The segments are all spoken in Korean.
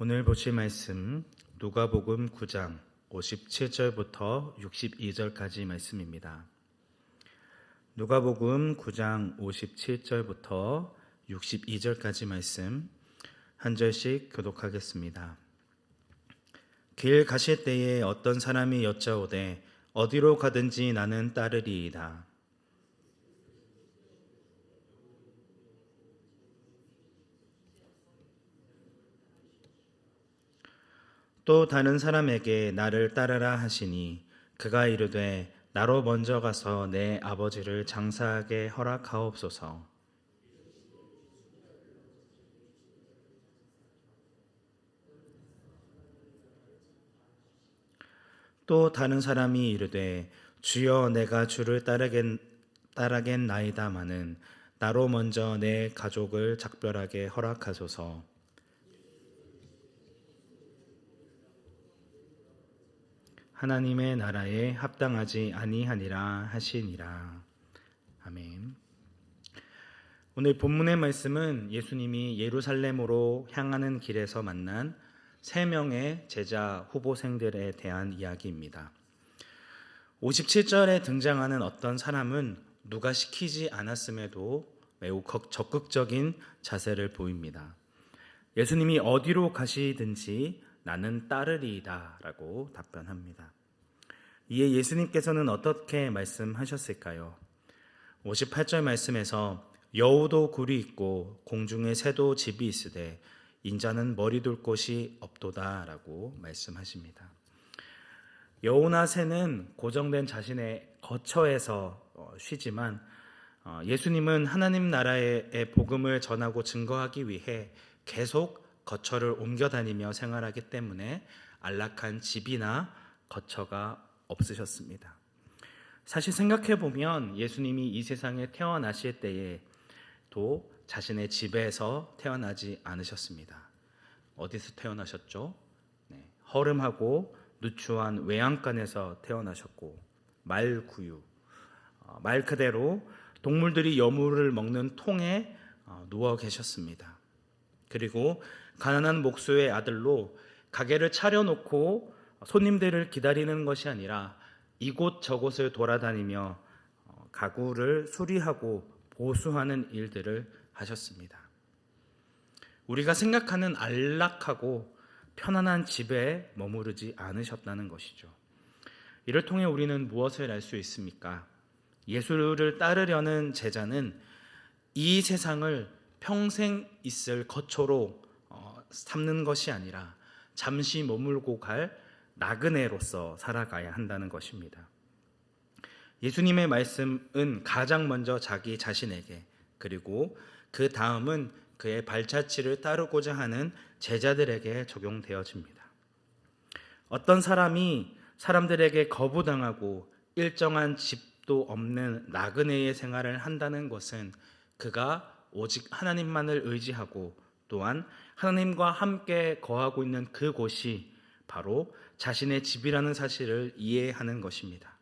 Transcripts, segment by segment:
오늘 보실 말씀 누가복음 9장 57절부터 62절까지 말씀입니다. 누가복음 9장 57절부터 62절까지 말씀 한 절씩 교독하겠습니다. 길 가실 때에 어떤 사람이 여짜오되 어디로 가든지 나는 따르리이다. 또 다른 사람에게 나를 따르라 하시니 그가 이르되 나로 먼저 가서 내 아버지를 장사하게 허락하옵소서. 또 다른 사람이 이르되 주여 내가 주를 따르겠 따르겠나이다마는 나로 먼저 내 가족을 작별하게 허락하소서. 하나님의 나라에 합당하지 아니하니라 하시니라. 아멘. 오늘 본문의 말씀은 예수님이 예루살렘으로 향하는 길에서 만난 세 명의 제자 후보생들에 대한 이야기입니다. 57절에 등장하는 어떤 사람은 누가 시키지 않았음에도 매우 적극적인 자세를 보입니다. 예수님이 어디로 가시든지 나는 따르리이다 라고 답변합니다. 이에 예수님께서는 어떻게 말씀하셨을까요? 58절 말씀에서 여우도 굴이 있고 공중에 새도 집이 있으되 인자는 머리 둘 곳이 없도다 라고 말씀하십니다. 여우나 새는 고정된 자신의 거처에서 어, 쉬지만 어, 예수님은 하나님 나라의 복음을 전하고 증거하기 위해 계속 거처를 옮겨 다니며 생활하기 때문에 안락한 집이나 거처가 없으셨습니다. 사실 생각해 보면 예수님이 이 세상에 태어나실 때에도 자신의 집에서 태어나지 않으셨습니다. 어디서 태어나셨죠? 네, 허름하고 누추한 외양간에서 태어나셨고 말구유 어, 말 그대로 동물들이 여물을 먹는 통에 어, 누워 계셨습니다. 그리고 가난한 목수의 아들로 가게를 차려놓고 손님들을 기다리는 것이 아니라 이곳 저곳을 돌아다니며 어, 가구를 수리하고 보수하는 일들을 하셨습니다. 우리가 생각하는 안락하고 편안한 집에 머무르지 않으셨다는 것이죠. 이를 통해 우리는 무엇을 알 수 있습니까? 예수를 따르려는 제자는 이 세상을 평생 있을 거처로 어, 삼는 것이 아니라 잠시 머물고 갈 나그네로서 살아가야 한다는 것입니다. 예수님의 말씀은 가장 먼저 자기 자신에게 그리고 그 다음은 그의 발자취를 따르고자 하는 제자들에게 적용되어집니다. 어떤 사람이 사람들에게 거부당하고 일정한 집도 없는 나그네의 생활을 한다는 것은 그가 오직 하나님만을 의지하고 또한 하나님과 함께 거하고 있는 그곳이 바로 자신의 집이라는 사실을 이해하는 것입니다.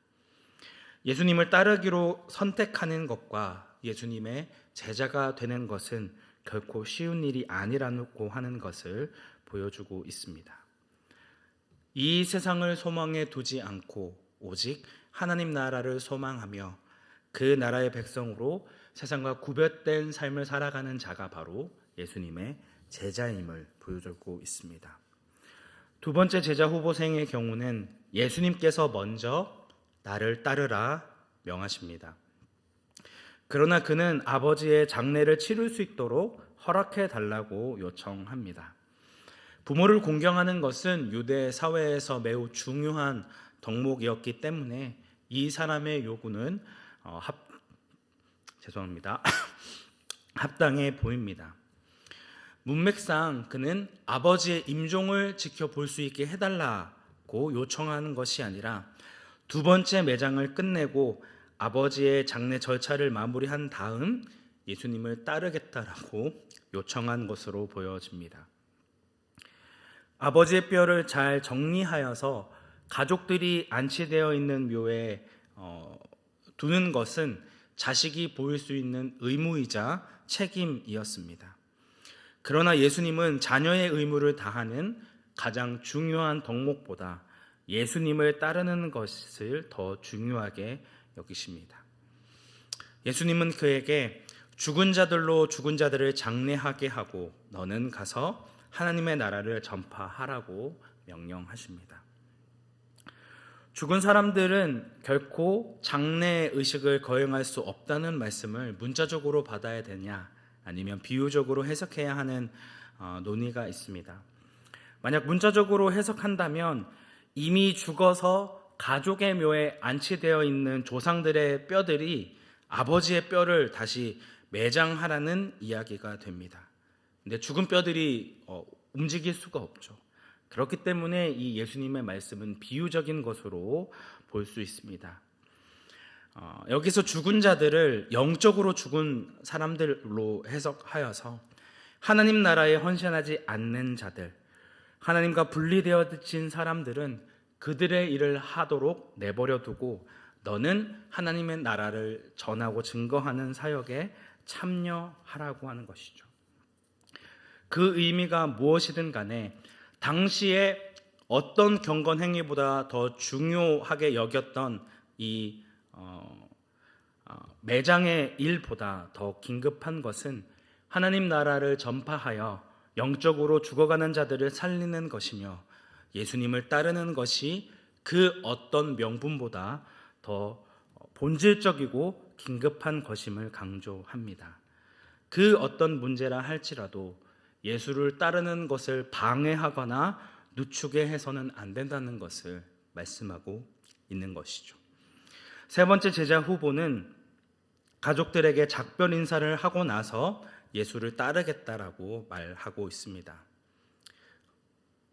예수님을 따르기로 선택하는 것과 예수님의 제자가 되는 것은 결코 쉬운 일이 아니라고 하는 것을 보여주고 있습니다. 이 세상을 소망에 두지 않고 오직 하나님 나라를 소망하며 그 나라의 백성으로 세상과 구별된 삶을 살아가는 자가 바로 예수님의 제자임을 보여주고 있습니다. 두 번째 제자 후보생의 경우는 예수님께서 먼저 나를 따르라 명하십니다. 그러나 그는 아버지의 장례를 치를 수 있도록 허락해 달라고 요청합니다. 부모를 공경하는 것은 유대 사회에서 매우 중요한 덕목이었기 때문에 이 사람의 요구는 어, 합 죄송합니다. 합당해 보입니다. 문맥상 그는 아버지의 임종을 지켜볼 수 있게 해달라고 요청하는 것이 아니라 두 번째 매장을 끝내고 아버지의 장례 절차를 마무리한 다음 예수님을 따르겠다라고 요청한 것으로 보여집니다. 아버지의 뼈를 잘 정리하여서 가족들이 안치되어 있는 묘에 어, 두는 것은 자식이 보일 수 있는 의무이자 책임이었습니다. 그러나 예수님은 자녀의 의무를 다하는 가장 중요한 덕목보다 예수님을 따르는 것을 더 중요하게 여기십니다. 예수님은 그에게 죽은 자들로 죽은 자들을 장례하게 하고 너는 가서 하나님의 나라를 전파하라고 명령하십니다. 죽은 사람들은 결코 장례 의식을 거행할 수 없다는 말씀을 문자적으로 받아야 되냐 아니면 비유적으로 해석해야 하는 어, 논의가 있습니다. 만약 문자적으로 해석한다면 이미 죽어서 가족의 묘에 안치되어 있는 조상들의 뼈들이 아버지의 뼈를 다시 매장하라는 이야기가 됩니다. 근데 죽은 뼈들이 어, 움직일 수가 없죠. 그렇기 때문에 이 예수님의 말씀은 비유적인 것으로 볼 수 있습니다. 어, 여기서 죽은 자들을 영적으로 죽은 사람들로 해석하여서 하나님 나라에 헌신하지 않는 자들, 하나님과 분리되어진 사람들은 그들의 일을 하도록 내버려 두고 너는 하나님의 나라를 전하고 증거하는 사역에 참여하라고 하는 것이죠. 그 의미가 무엇이든 간에 당시에 어떤 경건 행위보다 더 중요하게 여겼던 이 어, 어, 매장의 일보다 더 긴급한 것은 하나님 나라를 전파하여 영적으로 죽어가는 자들을 살리는 것이며 예수님을 따르는 것이 그 어떤 명분보다 더 본질적이고 긴급한 것임을 강조합니다. 그 어떤 문제라 할지라도 예수를 따르는 것을 방해하거나 누추게 해서는 안 된다는 것을 말씀하고 있는 것이죠. 세 번째 제자 후보는 가족들에게 작별 인사를 하고 나서 예수를 따르겠다라고 말하고 있습니다.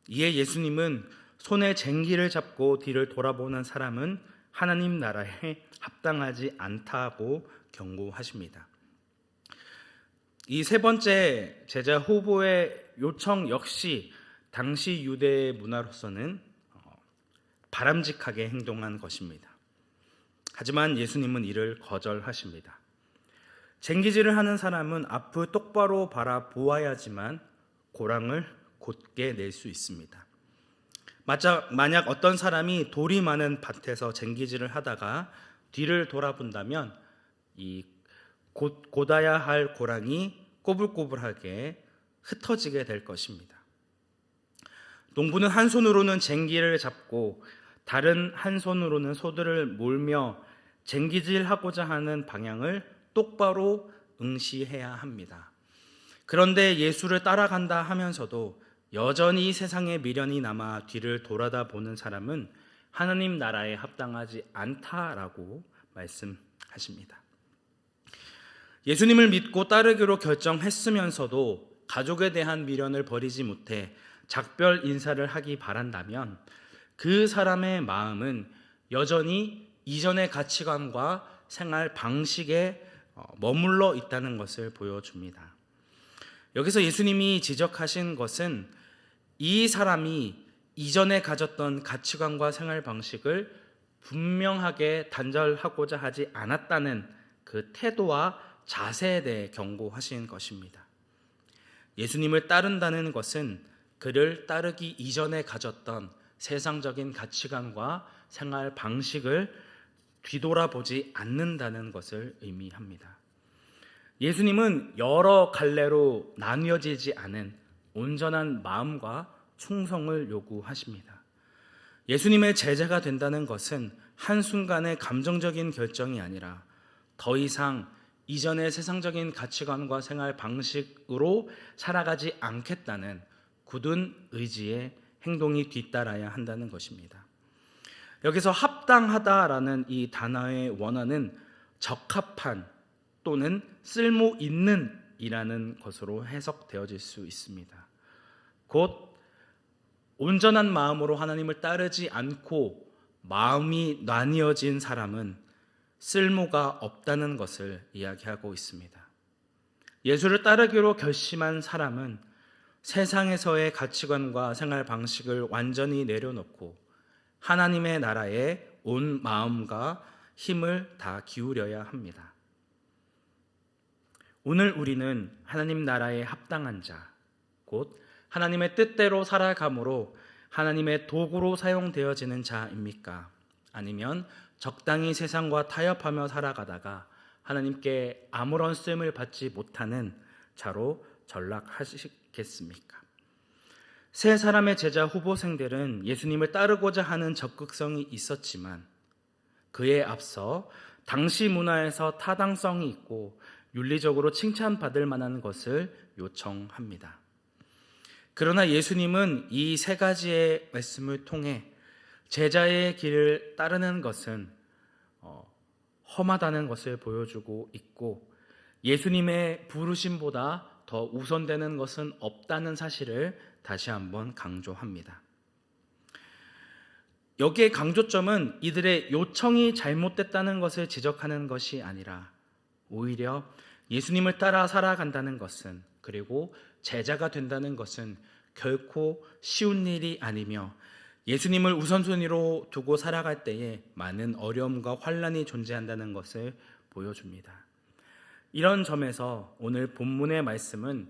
이에 예수님은 손에 쟁기를 잡고 뒤를 돌아보는 사람은 하나님 나라에 합당하지 않다고 경고하십니다. 이 세 번째 제자 후보의 요청 역시 당시 유대 문화로서는 어, 바람직하게 행동한 것입니다. 하지만 예수님은 이를 거절하십니다. 쟁기질을 하는 사람은 앞을 똑바로 바라보아야지만 고랑을 곧게 낼 수 있습니다. 만약 어떤 사람이 돌이 많은 밭에서 쟁기질을 하다가 뒤를 돌아본다면 이 곧, 곧아야 할 고랑이 꼬불꼬불하게 흩어지게 될 것입니다. 농부는 한 손으로는 쟁기를 잡고 다른 한 손으로는 소들을 몰며 쟁기질하고자 하는 방향을 똑바로 응시해야 합니다. 그런데 예수를 따라간다 하면서도 여전히 세상에 미련이 남아 뒤를 돌아다 보는 사람은 하나님 나라에 합당하지 않다라고 말씀하십니다. 예수님을 믿고 따르기로 결정했으면서도 가족에 대한 미련을 버리지 못해 작별 인사를 하기 바란다면 그 사람의 마음은 여전히 이전의 가치관과 생활 방식에 어, 머물러 있다는 것을 보여줍니다. 여기서 예수님이 지적하신 것은 이 사람이 이전에 가졌던 가치관과 생활 방식을 분명하게 단절하고자 하지 않았다는 그 태도와 자세에 대해 경고하신 것입니다. 예수님을 따른다는 것은 그를 따르기 이전에 가졌던 세상적인 가치관과 생활 방식을 뒤돌아보지 않는다는 것을 의미합니다. 예수님은 여러 갈래로 나뉘어지지 않은 온전한 마음과 충성을 요구하십니다. 예수님의 제자가 된다는 것은 한순간의 감정적인 결정이 아니라 더 이상 이전의 세상적인 가치관과 생활 방식으로 살아가지 않겠다는 굳은 의지의 행동이 뒤따라야 한다는 것입니다. 여기서 합당하다라는 이 단어의 원어는 적합한 또는 쓸모 있는 이라는 것으로 해석되어질 수 있습니다. 곧 온전한 마음으로 하나님을 따르지 않고 마음이 나뉘어진 사람은 쓸모가 없다는 것을 이야기하고 있습니다. 예수를 따르기로 결심한 사람은 세상에서의 가치관과 생활 방식을 완전히 내려놓고 하나님의 나라에 온 마음과 힘을 다 기울여야 합니다. 오늘 우리는 하나님 나라에 합당한 자, 곧 하나님의 뜻대로 살아감으로 하나님의 도구로 사용되어지는 자입니까? 아니면 적당히 세상과 타협하며 살아가다가 하나님께 아무런 쓰임을 받지 못하는 자로 전락하시겠습니까? 세 사람의 제자 후보생들은 예수님을 따르고자 하는 적극성이 있었지만 그에 앞서 당시 문화에서 타당성이 있고 윤리적으로 칭찬받을 만한 것을 요청합니다. 그러나 예수님은 이 세 가지의 말씀을 통해 제자의 길을 따르는 것은 어, 험하다는 것을 보여주고 있고 예수님의 부르심보다 더 우선되는 것은 없다는 사실을 다시 한번 강조합니다. 여기에 강조점은 이들의 요청이 잘못됐다는 것을 지적하는 것이 아니라 오히려 예수님을 따라 살아간다는 것은 그리고 제자가 된다는 것은 결코 쉬운 일이 아니며 예수님을 우선순위로 두고 살아갈 때에 많은 어려움과 환란이 존재한다는 것을 보여줍니다. 이런 점에서 오늘 본문의 말씀은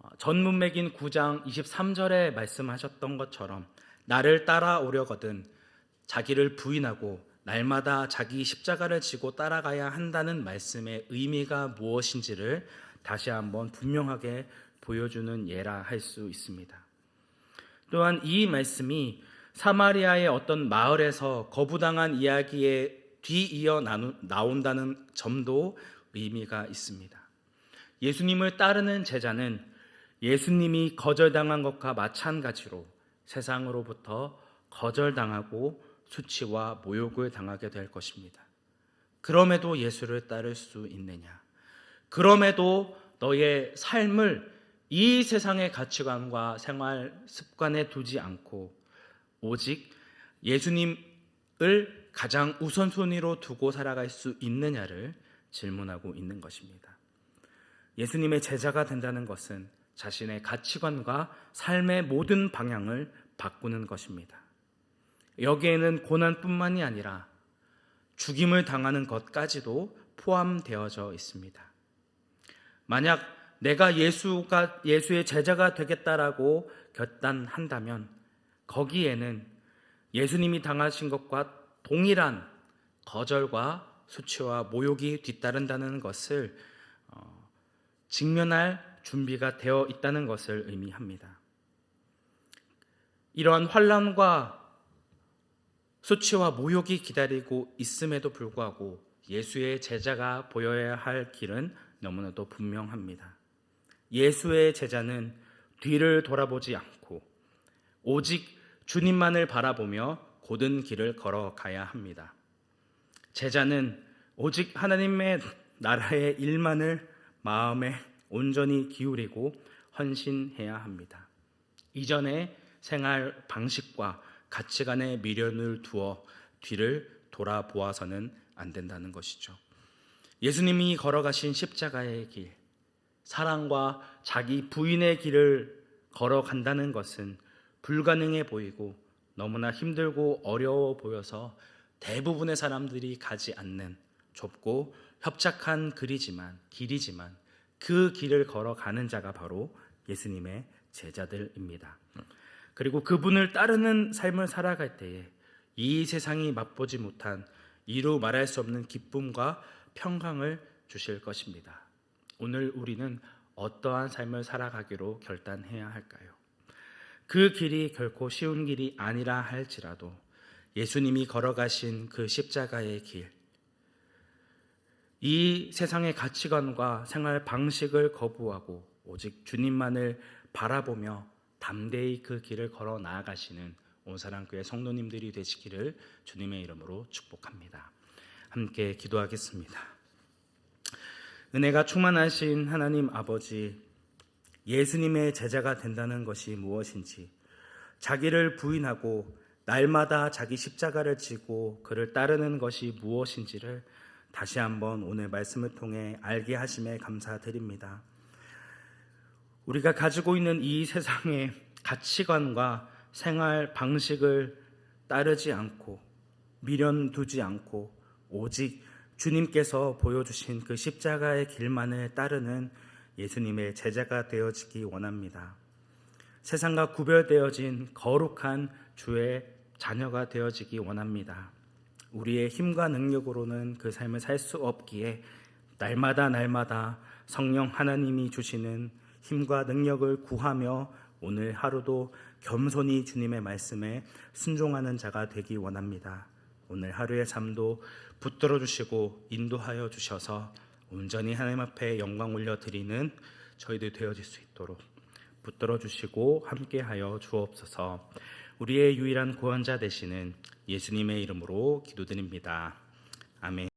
어, 전 문맥인 9장 23절에 말씀하셨던 것처럼 나를 따라오려거든 자기를 부인하고 날마다 자기 십자가를 지고 따라가야 한다는 말씀의 의미가 무엇인지를 다시 한번 분명하게 보여주는 예라 할 수 있습니다. 또한 이 말씀이 사마리아의 어떤 마을에서 거부당한 이야기에 뒤이어 나온다는 점도 의미가 있습니다. 예수님을 따르는 제자는 예수님이 거절당한 것과 마찬가지로 세상으로부터 거절당하고 수치와 모욕을 당하게 될 것입니다. 그럼에도 예수를 따를 수 있느냐? 그럼에도 너의 삶을 이 세상의 가치관과 생활 습관에 두지 않고 오직 예수님을 가장 우선순위로 두고 살아갈 수 있느냐를 질문하고 있는 것입니다. 예수님의 제자가 된다는 것은 자신의 가치관과 삶의 모든 방향을 바꾸는 것입니다. 여기에는 고난뿐만이 아니라 죽임을 당하는 것까지도 포함되어져 있습니다. 만약 내가 예수가 예수의 제자가 되겠다라고 결단한다면 거기에는 예수님이 당하신 것과 동일한 거절과 수치와 모욕이 뒤따른다는 것을 어, 직면할 준비가 되어 있다는 것을 의미합니다. 이러한 환란과 수치와 모욕이 기다리고 있음에도 불구하고 예수의 제자가 보여야 할 길은 너무나도 분명합니다. 예수의 제자는 뒤를 돌아보지 않고 오직 주님만을 바라보며 고든 길을 걸어가야 합니다. 제자는 오직 하나님의 나라의 일만을 마음에 온전히 기울이고 헌신해야 합니다. 이전의 생활 방식과 가치관에 미련을 두어 뒤를 돌아보아서는 안 된다는 것이죠. 예수님이 걸어가신 십자가의 길, 사랑과 자기 부인의 길을 걸어간다는 것은 불가능해 보이고 너무나 힘들고 어려워 보여서 대부분의 사람들이 가지 않는 좁고 협착한 길이지만 길이지만 그 길을 걸어가는 자가 바로 예수님의 제자들입니다. 그리고 그분을 따르는 삶을 살아갈 때에 이 세상이 맛보지 못한 이루 말할 수 없는 기쁨과 평강을 주실 것입니다. 오늘 우리는 어떠한 삶을 살아가기로 결단해야 할까요? 그 길이 결코 쉬운 길이 아니라 할지라도 예수님이 걸어가신 그 십자가의 길, 이 세상의 가치관과 생활 방식을 거부하고 오직 주님만을 바라보며 담대히 그 길을 걸어 나아가시는 온사랑교회 성도님들이 되시기를 주님의 이름으로 축복합니다. 함께 기도하겠습니다. 은혜가 충만하신 하나님 아버지, 예수님의 제자가 된다는 것이 무엇인지, 자기를 부인하고 날마다 자기 십자가를 지고 그를 따르는 것이 무엇인지를 다시 한번 오늘 말씀을 통해 알게 하심에 감사드립니다. 우리가 가지고 있는 이 세상의 가치관과 생활 방식을 따르지 않고 미련 두지 않고 오직 주님께서 보여주신 그 십자가의 길만을 따르는 예수님의 제자가 되어지기 원합니다. 세상과 구별되어진 거룩한 주의 자녀가 되어지기 원합니다. 우리의 힘과 능력으로는 그 삶을 살 수 없기에 날마다 날마다 성령 하나님이 주시는 힘과 능력을 구하며 오늘 하루도 겸손히 주님의 말씀에 순종하는 자가 되기 원합니다. 오늘 하루의 삶도 붙들어 주시고 인도하여 주셔서 온전히 하나님 앞에 영광 올려 드리는 저희들 되어질 수 있도록 붙들어 주시고 함께하여 주옵소서. 우리의 유일한 구원자 되시는 예수님의 이름으로 기도드립니다. 아멘.